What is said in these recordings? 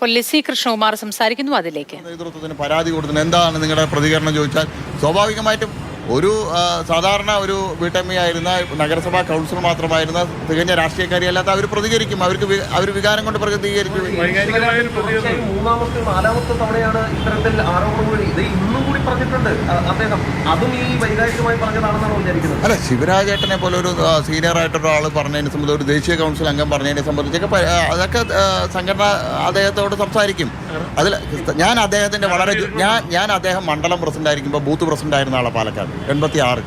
ഇപ്പോൾ ലിസി കൃഷ്ണകുമാർ സംസാരിക്കുന്നു അതിലേക്ക്. നേതൃത്വത്തിന് പരാതി കൊടുക്കുന്നത് എന്താണ് നിങ്ങളുടെ പ്രതികരണം ചോദിച്ചാൽ സ്വാഭാവികമായിട്ടും ഒരു സാധാരണ ഒരു വീട്ടമ്മയായിരുന്ന നഗരസഭാ കൗൺസിലർ മാത്രമായിരുന്ന തികഞ്ഞ രാഷ്ട്രീയക്കാരിയല്ലാത്ത അവർ പ്രതികരിക്കും. അവർക്ക് അവർ വികാരം കൊണ്ട് പ്രതികരിക്കും മൂന്നാമത്തെ നാലാമത്തെ തവണയാണ് ഇത്തരത്തിൽ ആരോപണങ്ങൾ. ഇത് അദ്ദേഹം. അല്ല ശിവരാജേട്ടനെ പോലെ ഒരു സീനിയർ ആയിട്ട് ഒരാൾ പറഞ്ഞതിനെ സംബന്ധിച്ച് ഒരു ദേശീയ കൗൺസിൽ അംഗം പറഞ്ഞതിനെ സംബന്ധിച്ചൊക്കെ അതൊക്കെ സംഘടന അദ്ദേഹത്തോട് സംസാരിക്കും. അതിൽ ഞാൻ അദ്ദേഹത്തിന്റെ വളരെ ഞാൻ ഞാൻ അദ്ദേഹം മണ്ഡലം പ്രസിഡന്റ് ആയിരിക്കുമ്പോൾ ബൂത്ത് പ്രസിഡന്റ് ആയിരുന്ന ആളാണ് പാലക്കാട് എൺപത്തി ആറ്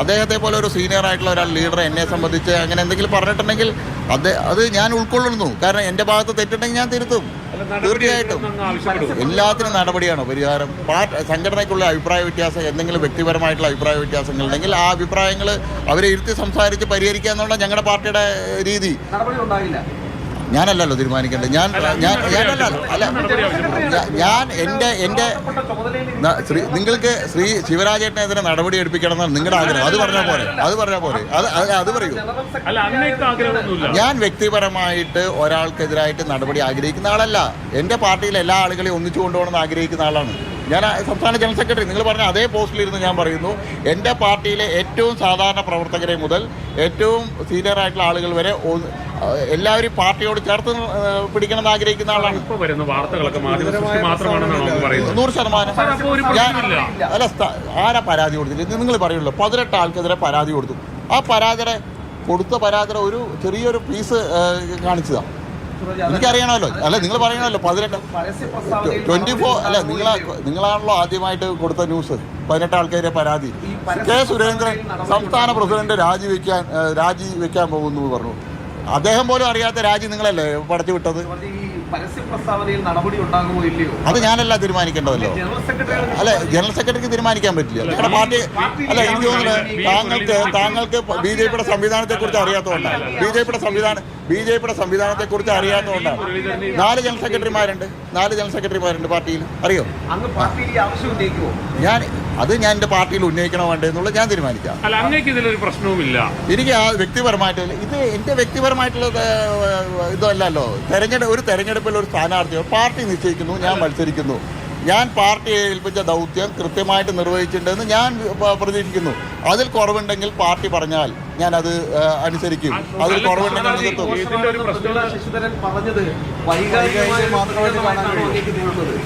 അദ്ദേഹത്തെ പോലെ ഒരു സീനിയർ ആയിട്ടുള്ള ഒരാൾ ലീഡർ എന്നെ സംബന്ധിച്ച് അങ്ങനെ എന്തെങ്കിലും പറഞ്ഞിട്ടുണ്ടെങ്കിൽ അത് അത് ഞാൻ ഉൾക്കൊള്ളുന്നു. കാരണം എന്റെ ഭാഗത്ത് തെറ്റുണ്ടെങ്കിൽ ഞാൻ തിരുത്തും. തീർച്ചയായിട്ടും. എല്ലാത്തിനും നടപടിയാണ്. പരിഹാരം സംഘടനയ്ക്കുള്ള അഭിപ്രായ വ്യത്യാസം എന്തെങ്കിലും വ്യക്തിപരമായിട്ടുള്ള അഭിപ്രായ വ്യത്യാസങ്ങൾ ഉണ്ടെങ്കിൽ ആ അഭിപ്രായങ്ങൾ അവരെ ഇരുത്തി സംസാരിച്ച് പരിഹരിക്കുക എന്നുള്ള ഞങ്ങളുടെ പാർട്ടിയുടെ രീതി. ഞാനല്ലല്ലോ തീരുമാനിക്കേണ്ടത്. ഞാൻ ഞാൻ ഞാനല്ല അല്ല ഞാൻ എന്റെ എന്റെ ശ്രീ നിങ്ങൾക്ക് ശ്രീ ശിവരാജേട്ടനെതിരെ നടപടി എടുപ്പിക്കണം എന്നാണ് നിങ്ങളുടെ ആഗ്രഹം. അത് പറഞ്ഞാൽ പോരെ. അത് പറഞ്ഞാൽ പോരെ. അത് അത് പറയൂ. ഞാൻ വ്യക്തിപരമായിട്ട് ഒരാൾക്കെതിരായിട്ട് നടപടി ആഗ്രഹിക്കുന്ന ആളല്ല. എന്റെ പാർട്ടിയിലെ എല്ലാ ആളുകളെയും ഒന്നിച്ചു കൊണ്ടുപോകണമെന്ന് ആഗ്രഹിക്കുന്ന ആളാണ്. ഞാൻ സംസ്ഥാന ജനറൽ സെക്രട്ടറി നിങ്ങൾ പറഞ്ഞ അതേ പോസ്റ്റിലിരുന്ന് ഞാൻ പറയുന്നു. എന്റെ പാർട്ടിയിലെ ഏറ്റവും സാധാരണ പ്രവർത്തകരെ മുതൽ ഏറ്റവും സീനിയർ ആയിട്ടുള്ള ആളുകൾ വരെ എല്ലാവരും പാർട്ടിയോട് ചേർത്ത് പിടിക്കണമെന്ന് ആഗ്രഹിക്കുന്ന ആളാണ്. ഇപ്പൊ വരുന്ന വാർത്തകളൊക്കെ മാത്രമാണെന്നാണ് പറയുന്നത്. നൂറ് ശതമാനം. സാർ, അപ്പോ ഒരു പ്രശ്നമില്ല. അല്ല ആരാ പരാതി കൊടുത്തില്ല നിങ്ങൾ പറയുള്ളൂ. പതിനെട്ട് ആൾക്കെതിരെ പരാതി കൊടുത്തു. ആ പരാതിയുടെ കൊടുത്ത പരാതിയുടെ ഒരു ചെറിയൊരു പീസ് കാണിച്ചതാണ് എനിക്കറിയണമല്ലോ. അല്ല നിങ്ങൾ പറയണമല്ലോ. പതിനെട്ട് ട്വന്റി ഫോർ അല്ല നിങ്ങൾ നിങ്ങളാണല്ലോ ആദ്യമായിട്ട് കൊടുത്ത ന്യൂസ് പതിനെട്ട് ആൾക്കാരെ പരാതി. കെ സുരേന്ദ്രൻ സംസ്ഥാന പ്രസിഡന്റ് രാജിവെക്കാൻ രാജിവെക്കാൻ പോകുന്നു എന്ന് പറഞ്ഞു. അദ്ദേഹം പോലും അറിയാത്ത രാജി നിങ്ങളല്ലേ പടച്ചു വിട്ടത്? പരസ്യ പ്രസ്താവനയിൽ നടപടി ഉണ്ടാകുമോ ഇല്ലയോ? അത് ഞാനല്ല തീരുമാനിക്കേണ്ടതല്ലോ. അല്ല ജനറൽ സെക്രട്ടറിക്ക് തീരുമാനിക്കാൻ പറ്റില്ല. നിങ്ങളുടെ പാർട്ടി അല്ല എനിക്ക് തോന്നുന്നത് താങ്കൾക്ക് താങ്കൾക്ക് ബി ജെ പിയുടെ സംവിധാനത്തെ കുറിച്ച് അറിയാത്തതുകൊണ്ടാണ് ബി ജെ പിയുടെ സംവിധാനം ബി ജെ പിയുടെ സംവിധാനത്തെ കുറിച്ച് അറിയാത്തതുകൊണ്ടാണ് നാല് ജനറൽ സെക്രട്ടറിമാരുണ്ട്. നാല് ജനറൽ സെക്രട്ടറിമാരുണ്ട് പാർട്ടിയിൽ. അറിയോ? അങ്ങ് പാർട്ടിയിൽ ഈ ആവശ്യം ഉന്നയിക്കുമോ ഞാൻ അത് ഞാൻ എന്റെ പാർട്ടിയിൽ ഉന്നയിക്കണോ വേണ്ടേ എന്നുള്ളത് ഞാൻ തീരുമാനിക്കാം. അല്ല അങ്ങേക്ക് ഇതിലൊരു പ്രശ്നവുമില്ല. എനിക്ക് ആ വ്യക്തിപരമായിട്ട് ഇത് എന്റെ വ്യക്തിപരമായിട്ടുള്ള ഇതല്ലല്ലോ. തെരഞ്ഞെടുപ്പ് ഒരു തെരഞ്ഞെടുപ്പിൽ ഒരു സ്ഥാനാർത്ഥിയോ പാർട്ടി നിശ്ചയിക്കുന്നു ഞാൻ മത്സരിക്കുന്നു. ഞാൻ പാർട്ടിയെ ഏൽപ്പിച്ച ദൗത്യം കൃത്യമായിട്ട് നിർവഹിച്ചിട്ടുണ്ടെന്ന് ഞാൻ പ്രതീക്ഷിക്കുന്നു. അതിൽ കുറവുണ്ടെങ്കിൽ പാർട്ടി പറഞ്ഞാൽ ഞാൻ അത് അനുസരിക്കും. അതിൽ കുറവുണ്ടെങ്കിൽ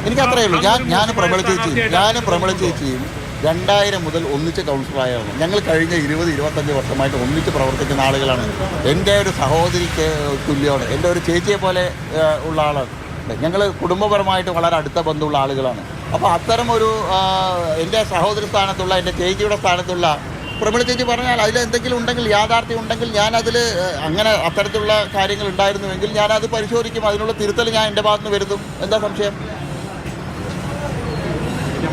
എനിക്ക് അത്രയേ ഉള്ളൂ. ഞാൻ ഞാൻ പ്രബല ചേച്ചിയും ഞാൻ പ്രബല ചേച്ചിയും രണ്ടായിരം മുതൽ ഒന്നിച്ച് കൗൺസിലറായാണ് ഞങ്ങൾ കഴിഞ്ഞ ഇരുപത് ഇരുപത്തഞ്ച് വർഷമായിട്ട് ഒന്നിച്ച് പ്രവർത്തിക്കുന്ന ആളുകളാണ്. എന്റെ ഒരു സഹോദരിക്ക് തുല്യമാണ്. എന്റെ ഒരു ചേച്ചിയെ പോലെ ഉള്ള ആളാണ്. ഞങ്ങൾ കുടുംബപരമായിട്ട് വളരെ അടുത്ത ബന്ധമുള്ള ആളുകളാണ്. അപ്പോൾ അത്തരം ഒരു എന്റെ സഹോദരി സ്ഥാനത്തുള്ള എന്റെ ചേച്ചിയുടെ സ്ഥാനത്തുള്ള പ്രമിള ചേച്ചി പറഞ്ഞാൽ അതിൽ എന്തെങ്കിലും ഉണ്ടെങ്കിൽ യാഥാർത്ഥ്യം ഉണ്ടെങ്കിൽ ഞാനതിൽ അങ്ങനെ അത്തരത്തിലുള്ള കാര്യങ്ങൾ ഉണ്ടായിരുന്നുവെങ്കിൽ ഞാനത് പരിശോധിക്കും. അതിനുള്ള തിരുത്തൽ ഞാൻ എന്റെ ഭാഗത്ത് നിന്ന് വരുത്തും. എന്താ സംശയം?